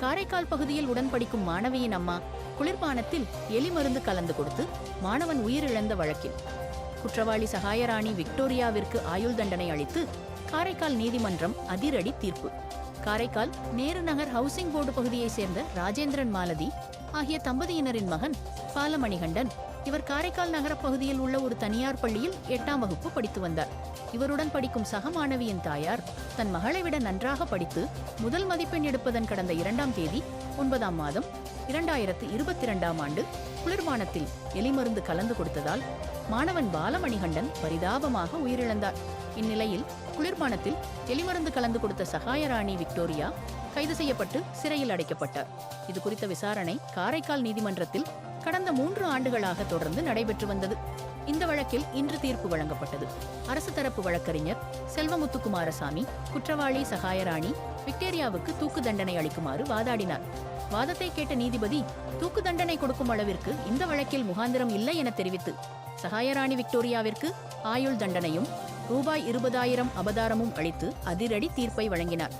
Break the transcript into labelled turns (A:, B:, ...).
A: காரைக்கால் பகுதியில் உடன் படிக்கும் மாணவியின் அம்மா குளிர்பானத்தில் எலி மருந்து கலந்து கொடுத்து மாணவன் உயிரிழந்த வழக்கில். குற்றவாளி சகாயராணி விக்டோரியாவிற்கு ஆயுள் தண்டனை அளித்து காரைக்கால் நீதிமன்றம் அதிரடி தீர்ப்பு. காரைக்கால் நேரு நகர் ஹவுசிங் போர்டு பகுதியைச் சேர்ந்த ராஜேந்திரன் மாலதி ஆகிய தம்பதியினரின் மகன் பாலமணிகண்டன் இவர் காரைக்கால் நகரப் பகுதியில் உள்ள ஒரு தனியார் பள்ளியில் எட்டாம் வகுப்பு படித்து வந்தார். இவருடன் படிக்கும் சக மாணவியின் தாயார் தன் மகளை விட நன்றாக படித்து முதல் மதிப்பெண் எடுப்பதன் கடந்த இரண்டாம் தேதி ஒன்பதாம் மாதம் இரண்டாயிரத்து இருபத்தி இரண்டாம் ஆண்டு குளிர்பானத்தில் எலிமருந்து கலந்து கொடுத்ததால் மாணவன் பாலமணிகண்டன் பரிதாபமாக உயிரிழந்தார். இந்நிலையில் குளிர்பானத்தில் எலிமருந்து கலந்து கொடுத்த சகாயராணி விக்டோரியா கைது செய்யப்பட்டு சிறையில் அடைக்கப்பட்டார். இது குறித்த விசாரணை காரைக்கால் நீதிமன்றத்தில் கடந்த மூன்று ஆண்டுகளாக தொடர்ந்து நடைபெற்று வந்தது. இந்த வழக்கில் இன்று தீர்ப்பு வழங்கப்பட்டது. அரசு தரப்பு வழக்கறிஞர் செல்வமுத்துக்குமாரசாமி குற்றவாளி சகாயராணி விக்டோரியாவுக்கு தூக்கு தண்டனை அளிக்குமாறு வாதாடினார். வாதத்தை கேட்ட நீதிபதி தூக்கு தண்டனை கொடுக்கும் அளவிற்கு இந்த வழக்கில் முகாந்திரம் இல்லை என தெரிவித்து சகாயராணி விக்டோரியாவிற்கு ஆயுள் தண்டனையும் ரூபாய் இருபதாயிரம் அபதாரமும் அளித்து அதிரடி தீர்ப்பை வழங்கினார்.